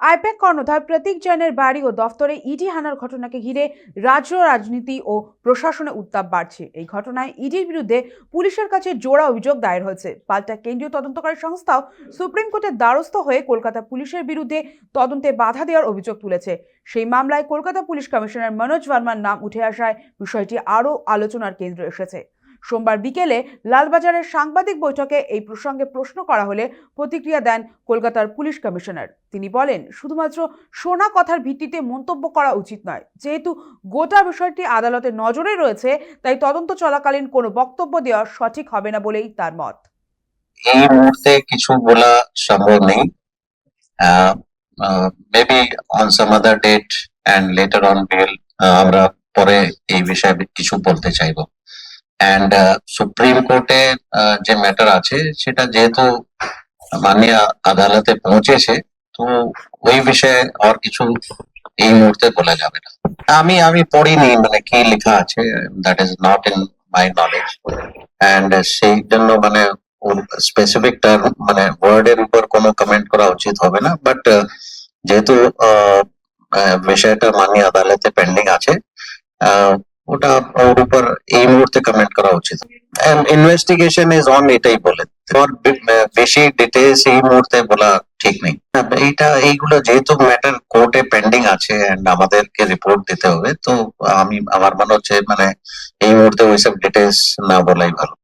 I-PAC কর্ণধার প্রতীক জৈনের বাড়ি ও দফতরে ইডি হানার ঘটনাকে ঘিরে রাজ্য রাজনীতি ও প্রশাসনে উত্তাপ বাড়ছে। এই ঘটনায় ইডির বিরুদ্ধে পুলিশের কাছে জোড়া অভিযোগ দায়ের হয়েছে। পাল্টা কেন্দ্রীয় তদন্তকারী সংস্থাও সুপ্রিম কোর্টের দ্বারস্থ হয়ে কলকাতা পুলিশের বিরুদ্ধে তদন্তে বাধা দেওয়ার অভিযোগ তুলেছে। সেই মামলায় কলকাতা পুলিশ কমিশনার মনোজ ভার্মার নাম উঠে আসায় বিষয়টি আরও আলোচনার কেন্দ্রে এসেছে। সোমবার বিকেলে লালবাজারের সাংবাদিক বৈঠকে এই প্রসঙ্গে প্রশ্ন করা হলে প্রতিক্রিয়া দেন কলকাতার পুলিশ কমিশনার। তিনি বলেন, শুধুমাত্র শোনা কথার ভিত্তিতে মন্তব্য করা উচিত নয়। যেহেতু গোটা বিষয়টি আদালতের নজরে রয়েছে, তাই তদন্ত চলাকালীন কোনো বক্তব্য দেওয়া সঠিক হবে না বলেই তার মত। এই মুহূর্তে কিছু বলা সম্ভব নেই। Maybe on some other date and later on bill আমরা পরে এই বিষয়ে কিছু বলতে চাইব। অ্যান্ড সুপ্রিম কোর্টে যে ম্যাটার আছে সেটা যেহেতু মাননীয় আদালতে পৌঁছেছে তো ওই বিষয়ে আর কিছু এই মুহূর্তে বলা যাবে না। আমি আমি পড়িনি মানে কি লেখা আছে that is not in my knowledge and সেই জন্য মানে স্পেসিফিক টার্ম মানে ওয়ার্ডের উপর কোনো কমেন্ট করা উচিত হবে না। বাট যেহেতু আহ, আহ, বিষয়টা মাননীয় আদালতে পেন্ডিং আছে আহ, ওটা ওর উপর এই মুহূর্তে কমেন্ট করা উচিত। ইনভেস্টিগেশন ইজ অন এটাই বলে। বেশি ডিটেলস এই মুহূর্তে বলা ঠিক নেই। এইটা, এইগুলো যেহেতু ম্যাটার কোর্টে পেন্ডিং আছে এন্ড আমাদেরকে রিপোর্ট দিতে হবে, তো আমি, আমার মনে হচ্ছে মানে এই মুহূর্তে ওইসব ডিটেলস না বলাই ভালো।